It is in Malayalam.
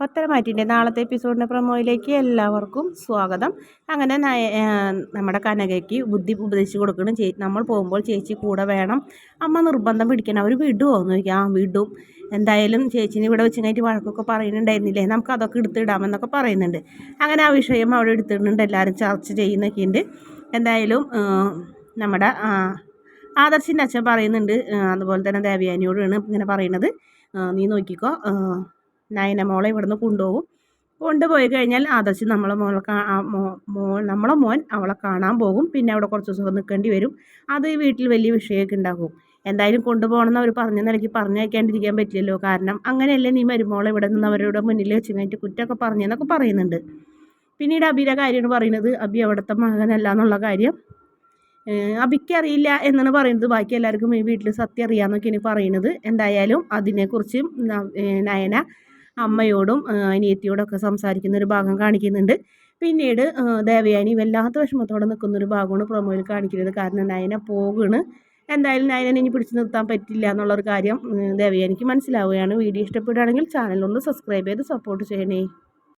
പത്തരമാറ്റിന്റെ നാളത്തെ എപ്പിസോഡിന്റെ പ്രമോയിലേക്ക് എല്ലാവർക്കും സ്വാഗതം. അങ്ങനെ നമ്മുടെ കനകയ്ക്ക് ബുദ്ധി ഉപദേശിച്ച് കൊടുക്കണം ചേ നമ്മൾ പോകുമ്പോൾ ചേച്ചി കൂടെ വേണം. അമ്മ നിർബന്ധം പിടിക്കണം. അവർ വിടുമോ എന്ന് ചോദിക്കാം. ആ വിടും. എന്തായാലും ചേച്ചിനെ ഇവിടെ വെച്ച് കഴിഞ്ഞിട്ട് വഴക്കൊക്കെ പറയുന്നുണ്ടായിരുന്നില്ലേ? നമുക്ക് അതൊക്കെ എടുത്തിടാമെന്നൊക്കെ പറയുന്നുണ്ട്. അങ്ങനെ ആ വിഷയം അവിടെ എടുത്തിടുന്നുണ്ട് എല്ലാവരും ചർച്ച ചെയ്യുന്നൊക്കെ ഉണ്ട് എന്തായാലും നമ്മുടെ ആദർശിന്റെ അച്ഛൻ പറയുന്നുണ്ട്. അതുപോലെ തന്നെ ദേവയാനിയോടാണ് ഇങ്ങനെ പറയുന്നത്. നീ നോക്കിക്കോ. നയന മോളെ ഇവിടുന്ന് കൊണ്ടുപോകും. കൊണ്ടുപോയി കഴിഞ്ഞാൽ ആദർശ് നമ്മളെ മോളെ മോൾ നമ്മളെ മോൻ അവളെ കാണാൻ പോകും. പിന്നെ അവിടെ കുറച്ച് ദിവസം നിൽക്കേണ്ടി വരും. അത് വീട്ടിൽ വലിയ വിഷയമൊക്കെ ഉണ്ടാകും. എന്തായാലും കൊണ്ടുപോകണമെന്ന് അവർ പറഞ്ഞ നിലയ്ക്ക് പറഞ്ഞയക്കാണ്ടിരിക്കാൻ പറ്റില്ലല്ലോ. കാരണം അങ്ങനെയല്ലേ നീ മരുമോളെ ഇവിടെ നിന്ന് അവരുടെ മുന്നിൽ വെച്ച് കഴിഞ്ഞിട്ട് കുറ്റമൊക്കെ പറഞ്ഞെന്നൊക്കെ പറയുന്നുണ്ട്. പിന്നീട് അബിയുടെ കാര്യമാണ് പറയുന്നത്. അബി അവിടുത്തെ മകനല്ല എന്നുള്ള കാര്യം. അബിക്ക് അറിയില്ല എന്നാണ് പറയുന്നത്. ബാക്കി എല്ലാവർക്കും ഈ വീട്ടിൽ സത്യം അറിയാമെന്നൊക്കെയാണ് പറയുന്നത്. എന്തായാലും അതിനെക്കുറിച്ചും നയന അമ്മയോടും അനിയത്തിയോടൊക്കെ സംസാരിക്കുന്ന ഒരു ഭാഗം കാണിക്കുന്നുണ്ട്. പിന്നീട് ദേവയാനി വല്ലാത്ത വിഷമത്തോടെ നിൽക്കുന്ന ഒരു ഭാഗമാണ് പ്രൊമോയിൽ കാണിക്കുന്നത്. കാരണം നയന പോകണ്. എന്തായാലും നയനെ ഇനി പിടിച്ചു നിർത്താൻ പറ്റില്ല എന്നുള്ളൊരു കാര്യം ദേവയാനിക്ക് മനസ്സിലാവുകയാണ്. വീഡിയോ ഇഷ്ടപ്പെടുകയാണെങ്കിൽ ചാനലൊന്ന് സബ്സ്ക്രൈബ് ചെയ്ത് സപ്പോർട്ട് ചെയ്യണേ.